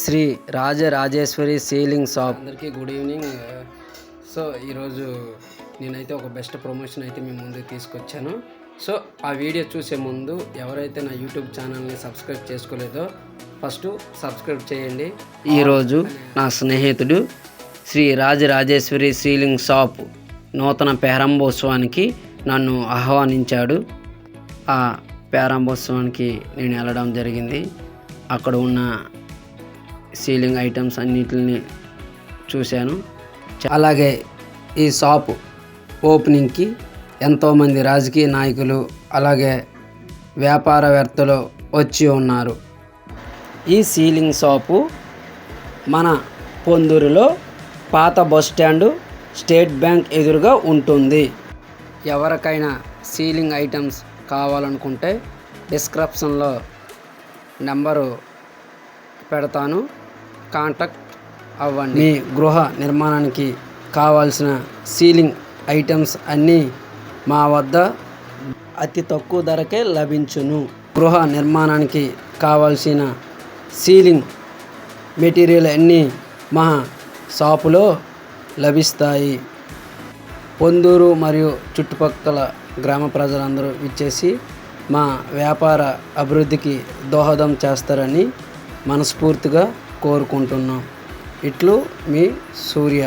Sri Rajarajeshwari ceiling shop. అందరికీ good evening. So ఈరోజు నేనైతే ఒక బెస్ట్ ప్రమోషన్ అయితే మీ ముందుకు తీసుకొచ్చాను. సో ఆ వీడియో చూసే ముందు ఎవరైతే నా యూట్యూబ్ ఛానల్ని సబ్స్క్రైబ్ చేసుకోలేదో ఫస్ట్ సబ్స్క్రైబ్ చేయండి. ఈరోజు నా స్నేహితుడు శ్రీ రాజరాజేశ్వరి సీలింగ్ షాప్ నూతన ప్రారంభోత్సవానికి నన్ను ఆహ్వానించాడు. ఆ ప్రారంభోత్సవానికి నేను వెళ్ళడం జరిగింది. అక్కడ ఉన్న సీలింగ్ ఐటమ్స్ అన్నిటిని చూశాను. అలాగే ఈ షాప్ ఓపెనింగ్కి ఎంతోమంది రాజకీయ నాయకులు అలాగే వ్యాపారవేత్తలు వచ్చి ఉన్నారు. ఈ సీలింగ్ షాపు మన పొందూరులో పాత బస్ స్టాండు స్టేట్ బ్యాంక్ ఎదురుగా ఉంటుంది. ఎవరికైనా సీలింగ్ ఐటమ్స్ కావాలనుకుంటే డిస్క్రిప్షన్లో నెంబరు పెడతాను. కాంటాక్ట్ అవ్వండి. మీ గృహ నిర్మాణానికి కావాల్సిన సీలింగ్ ఐటమ్స్ అన్నీ మా వద్ద అతి తక్కువ ధరకే లభించును. గృహ నిర్మాణానికి కావాల్సిన సీలింగ్ మెటీరియల్ అన్నీ మా షాపులో లభిస్తాయి. పొందూరు మరియు చుట్టుపక్కల గ్రామ ప్రజలందరూ ఇచ్చేసి మా వ్యాపార అభివృద్ధికి దోహదం చేస్తారని మనస్ఫూర్తిగా కోరుకుంటున్నాం. ఇట్లు మీ సూర్య.